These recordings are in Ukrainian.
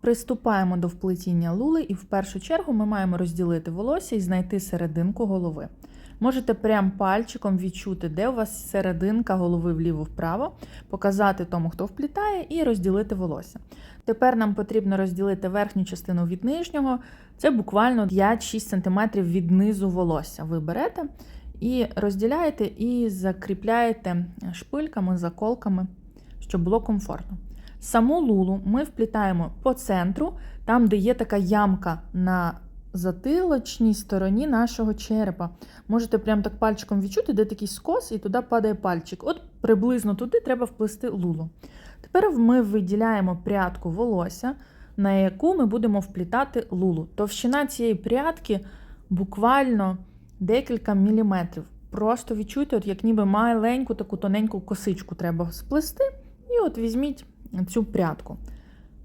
Приступаємо до вплетіння лули, і в першу чергу ми маємо розділити волосся і знайти серединку голови. Можете прям пальчиком відчути, де у вас серединка голови вліво-вправо, показати тому, хто вплітає, і розділити волосся. Тепер нам потрібно розділити верхню частину від нижнього. Це буквально 5-6 см від низу волосся. Ви берете і розділяєте, і закріпляєте шпильками, заколками, щоб було комфортно. Саму лулу ми вплітаємо по центру, там, де є така ямка на затилочній стороні нашого черепа. Можете прям так пальчиком відчути, де такий скос, і туди падає пальчик. От приблизно туди треба вплести лулу. Тепер ми виділяємо прядку волосся, на яку ми будемо вплітати лулу. Товщина цієї прядки буквально декілька міліметрів. Просто відчуйте, от як ніби маленьку таку тоненьку косичку треба сплести, і от візьміть цю прядку.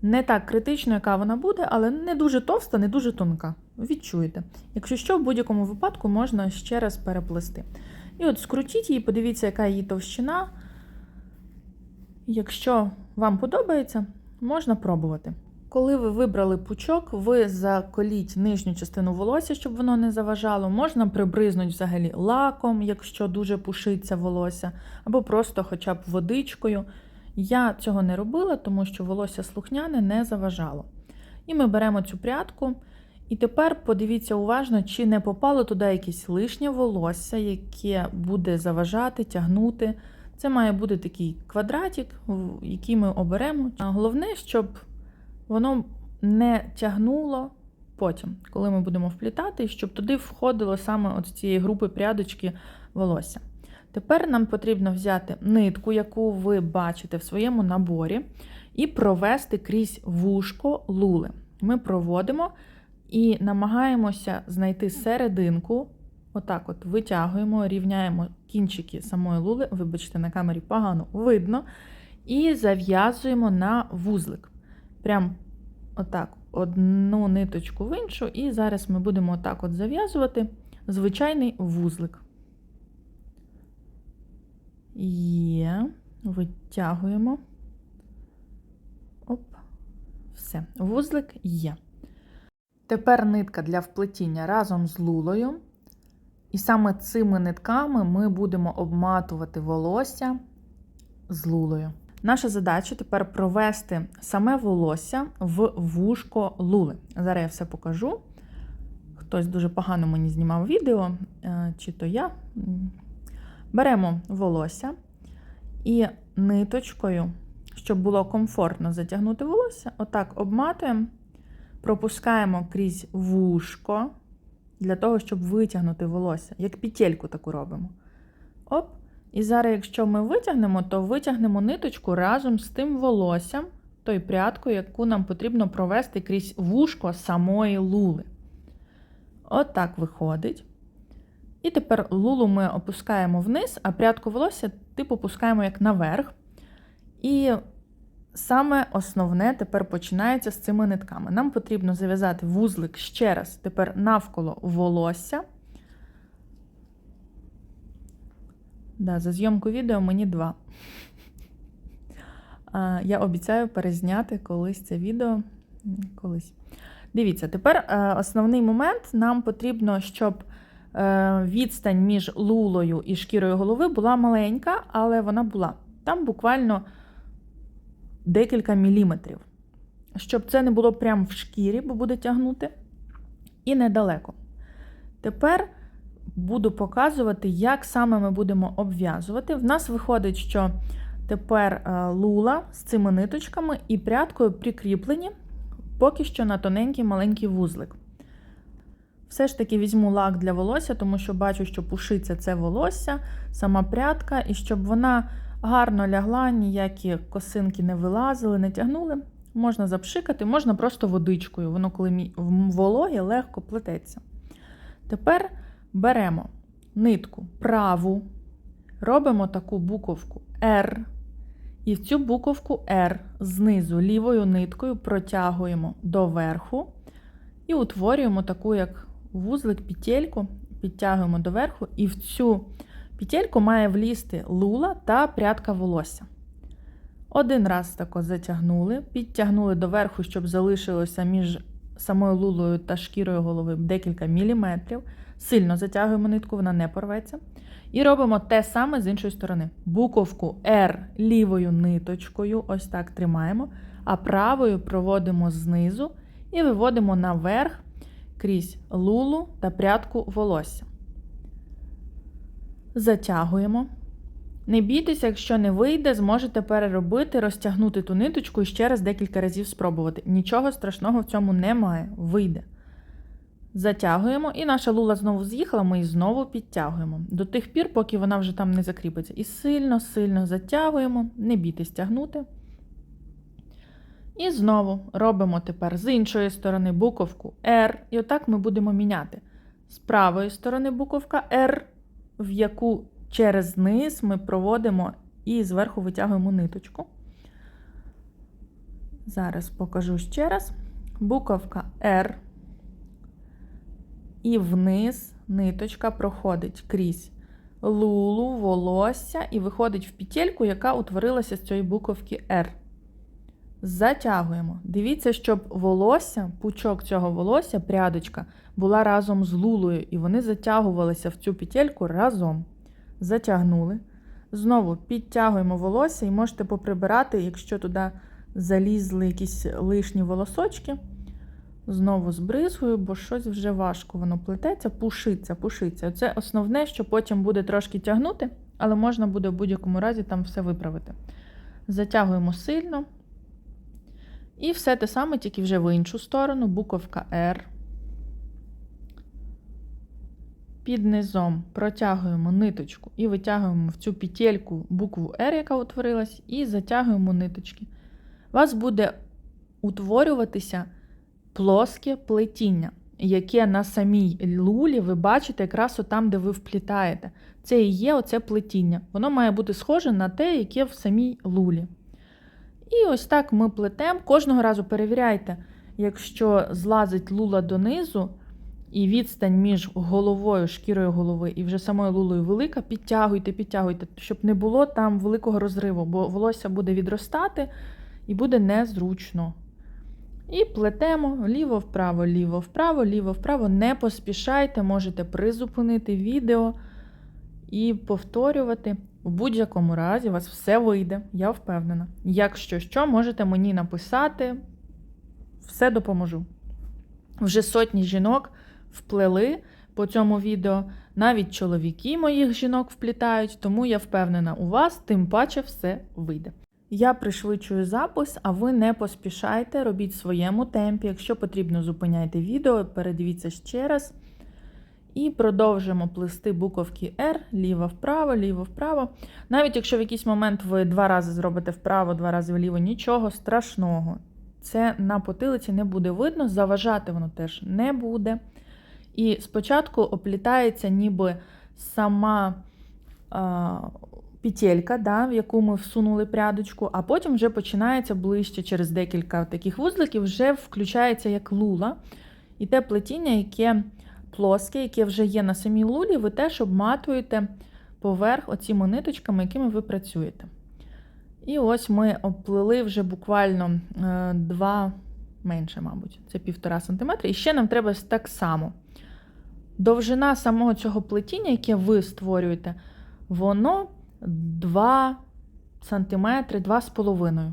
Не так критично, яка вона буде, але не дуже товста, не дуже тонка. Відчуєте. Якщо що, в будь-якому випадку можна ще раз переплести. І от скрутіть її, подивіться, яка її товщина. Якщо вам подобається, можна пробувати. Коли ви вибрали пучок, ви заколіть нижню частину волосся, щоб воно не заважало. Можна прибризнути взагалі лаком, якщо дуже пушиться волосся, або просто хоча б водичкою. Я цього не робила, тому що волосся слухняне не заважало. І ми беремо цю прядку. І тепер подивіться уважно, чи не попало туди якесь лишнє волосся, яке буде заважати, тягнути. Це має бути такий квадратик, який ми оберемо. А Головне, щоб воно не тягнуло потім, коли ми будемо вплітати, щоб туди входило саме з цієї групи прядочки волосся. Тепер нам потрібно взяти нитку, яку ви бачите в своєму наборі, і провести крізь вушко лули. Ми проводимо і намагаємося знайти серединку. Отак от витягуємо, рівняємо кінчики самої лули, вибачте, на камері погано видно, і зав'язуємо на вузлик. Прям отак, одну ниточку в іншу, і зараз ми будемо отак от зав'язувати звичайний вузлик. Є, витягуємо. Оп, все, вузлик є. Тепер нитка для вплетіння разом з лулою. І саме цими нитками ми будемо обматувати волосся з лулою. Наша задача тепер провести саме волосся в вушко лули. Зараз я все покажу. Хтось дуже погано мені знімав відео, чи то я. Беремо волосся і ниточкою, щоб було комфортно затягнути волосся, отак обматуємо, пропускаємо крізь вушко для того, щоб витягнути волосся, як петельку таку робимо. Оп. І зараз, якщо ми витягнемо, то витягнемо ниточку разом з тим волоссям, той прядкою, яку нам потрібно провести крізь вушко самої лули. От виходить. І тепер лулу ми опускаємо вниз, а прядку волосся типу пускаємо як наверх. І саме основне тепер починається з цими нитками. Нам потрібно зав'язати вузлик ще раз, тепер навколо волосся. Да, За зйомку відео мені два. Я обіцяю перезняти колись це відео. Колись. Дивіться, тепер е, основний момент нам потрібно, щоб відстань між лулою і шкірою голови була маленька, але вона була. Там буквально декілька міліметрів. Щоб це не було прямо в шкірі, бо буде тягнути, і недалеко. Тепер буду показувати, як саме ми будемо обв'язувати. В нас виходить, що тепер лула з цими ниточками і прядкою прикріплені поки що на тоненький маленький вузлик. Все ж таки візьму лак для волосся, тому що бачу, що пушиться це волосся, сама прядка, і щоб вона гарно лягла, ніякі косинки не вилазили, не тягнули. Можна запшикати, можна просто водичкою. Воно, коли вологе, легко плететься. Тепер беремо нитку праву, робимо таку буковку R. І в цю буковку R знизу лівою ниткою протягуємо до верху і утворюємо таку, як вузлик, петельку, підтягуємо до верху, і в цю петельку має влізти лула та прядка волосся. Один раз тако затягнули, підтягнули доверху, щоб залишилося між самою лулою та шкірою голови декілька міліметрів. Сильно затягуємо нитку, вона не порветься. І робимо те саме з іншої сторони. Буковку R лівою ниточкою, ось так тримаємо, а правою проводимо знизу і виводимо наверх крізь лулу та прядку волосся. Затягуємо. Не бійтеся, якщо не вийде, зможете переробити, розтягнути ту ниточку і ще раз декілька разів спробувати. Нічого страшного в цьому немає. Вийде. Затягуємо, і наша лула знову з'їхала, ми її знову підтягуємо. До тих пір, поки вона вже там не закріпиться. І сильно-сильно затягуємо, не бійтесь тягнути. І знову робимо тепер з іншої сторони буковку R. І отак ми будемо міняти. З правої сторони буковка R, в яку через низ ми проводимо і зверху витягуємо ниточку. Зараз покажу ще раз. Буковка R. І вниз ниточка проходить крізь лулу, волосся і виходить в петельку, яка утворилася з цієї буковки R. Затягуємо. Дивіться, щоб волосся, пучок цього волосся, прядочка, була разом з лулою, і вони затягувалися в цю петельку разом. Затягнули. Знову підтягуємо волосся і можете поприбирати, якщо туди залізли якісь лишні волосочки. Знову збризгую, бо щось вже важко воно плететься, пушиться, пушиться. Це основне, що потім буде трошки тягнути, але можна буде в будь-якому разі там все виправити. Затягуємо сильно. І все те саме, тільки вже в іншу сторону, буковка R. Під низом протягуємо ниточку і витягуємо в цю петельку букву R, яка утворилась, і затягуємо ниточки. У вас буде утворюватися плоске плетіння, яке на самій лулі ви бачите якраз там, де ви вплітаєте. Це і є оце плетіння. Воно має бути схоже на те, яке в самій лулі. І ось так ми плетемо. Кожного разу перевіряйте, якщо злазить лула донизу, і відстань між головою, шкірою голови і вже самою лулою велика, підтягуйте, підтягуйте, щоб не було там великого розриву, бо волосся буде відростати і буде незручно. І плетемо ліво-вправо, ліво-вправо, ліво-вправо. Не поспішайте, можете призупинити відео і повторювати. В будь-якому разі у вас все вийде, я впевнена. Якщо що, можете мені написати, все допоможу. Вже сотні жінок вплели по цьому відео, навіть чоловіки моїх жінок вплітають, тому я впевнена, у вас тим паче все вийде. Я пришвидшую запис, а ви не поспішайте, робіть в своєму темпі. Якщо потрібно, зупиняйте відео, передивіться ще раз. І продовжимо плести буковки R, ліво-вправо, ліво-вправо. Навіть якщо в якийсь момент ви два рази зробите вправо, два рази вліво, нічого страшного. Це на потилиці не буде видно, заважати воно теж не буде. І спочатку оплітається ніби сама а, петелька, да, в яку ми всунули прядочку, а потім вже починається ближче через декілька таких вузликів, вже включається як лула. І те плетіння, яке плоске, яке вже є на самій лулі, ви теж обматуєте поверх оціми ниточками, якими ви працюєте. І ось ми оплили вже буквально 2 менше, мабуть, це 1,5 см. І ще нам треба так само. Довжина самого цього плетіння, яке ви створюєте, воно 2 см, 2,5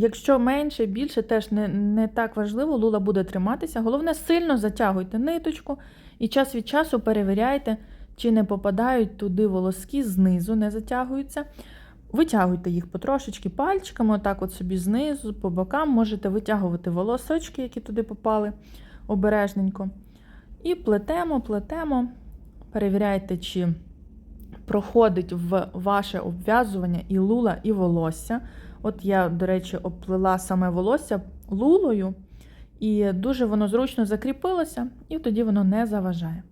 Якщо менше, більше, теж не не так важливо, лула буде триматися. Головне, сильно затягуйте ниточку і час від часу перевіряйте, чи не попадають туди волоски знизу, не затягуються. Витягуйте їх потрошечки пальчиками, отак от собі знизу, по бокам можете витягувати волосочки, які туди попали обережненько. І плетемо, плетемо, перевіряйте, чи проходить в ваше обв'язування і лула, і волосся. От я, до речі, обплила саме волосся лулою, і дуже воно зручно закріпилося, і тоді воно не заважає.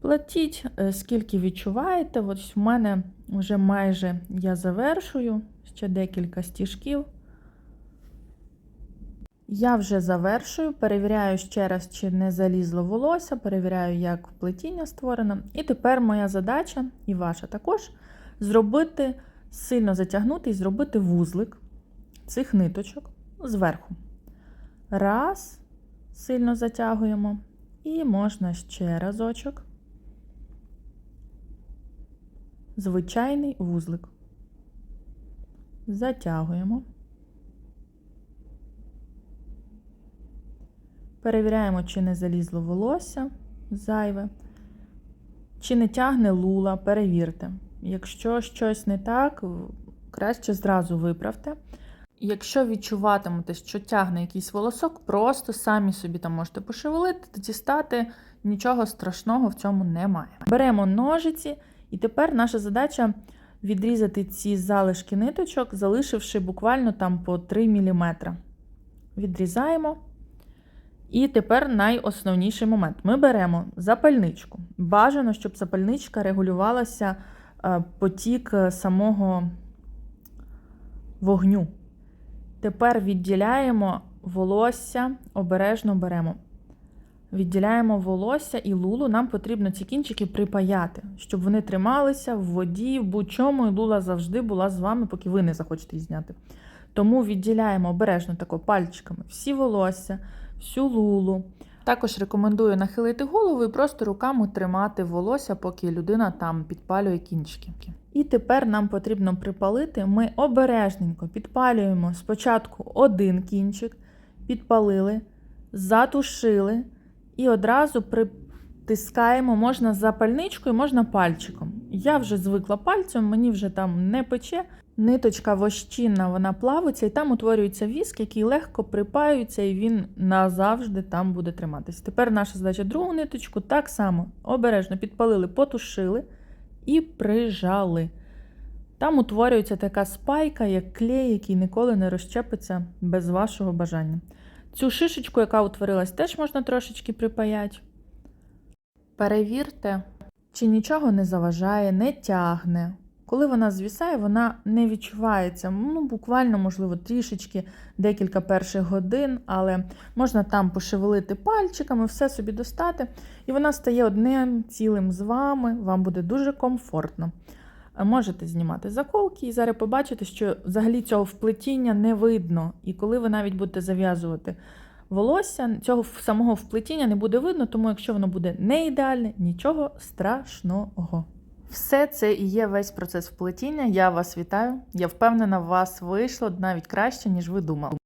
Платіть, е, скільки відчуваєте. Ось в мене вже майже я завершую, ще декілька стіжків. Я вже завершую, перевіряю ще раз, чи не залізло волосся, перевіряю, як плетіння створено. І тепер моя задача, і ваша також, зробити сильно затягнути і зробити вузлик цих ниточок зверху. Раз, сильно затягуємо, і можна ще разочок. Звичайний вузлик. Затягуємо. Перевіряємо, чи не залізло волосся зайве, чи не тягне лула, перевірте. Якщо щось не так, краще зразу виправте. Якщо відчуватимете, що тягне якийсь волосок, просто самі собі там можете пошевелити, дістати, нічого страшного в цьому немає. Беремо ножиці, і тепер наша задача відрізати ці залишки ниточок, залишивши буквально там по 3 мм. Відрізаємо. І тепер найосновніший момент. Ми беремо запальничку. Бажано, щоб запальничка регулювалася потік е, самого вогню. Тепер відділяємо волосся, обережно беремо. Відділяємо волосся і лулу. Нам потрібно ці кінчики припаяти, щоб вони трималися в воді, в будь-чому, і лула завжди була з вами, поки ви не захочете її зняти. Тому відділяємо обережно тако пальчиками всі волосся, всю лулу. Також рекомендую нахилити голову і просто руками тримати волосся, поки людина там підпалює кінчики. І тепер нам потрібно припалити. Ми обережненько підпалюємо спочатку один кінчик, підпалили, затушили і одразу притискаємо, можна запальничкою, можна пальчиком. Я вже звикла пальцем, мені вже там не пече. Ниточка вощинна, вона плавиться, і там утворюється віск, який легко припаюється, і він назавжди там буде триматись. Тепер наша задача другу ниточку так само обережно підпалили, потушили і прижали. Там утворюється така спайка, як клей, який ніколи не розчепиться без вашого бажання. Цю шишечку, яка утворилась, теж можна трошечки припаяти. Перевірте, чи нічого не заважає, не тягне. Коли вона звісає, вона не відчувається. Ну, буквально, можливо, трішечки декілька перших годин, але можна там пошевелити пальчиками, все собі достати, і вона стає одним цілим з вами, вам буде дуже комфортно. Можете знімати заколки і зараз побачите, що взагалі цього вплетіння не видно. І коли ви навіть будете зав'язувати волосся, цього самого вплетіння не буде видно, тому якщо воно буде не ідеальне, нічого страшного. Все це і є весь процес вплетіння. Я вас вітаю. Я впевнена, у вас вийшло навіть краще, ніж ви думали.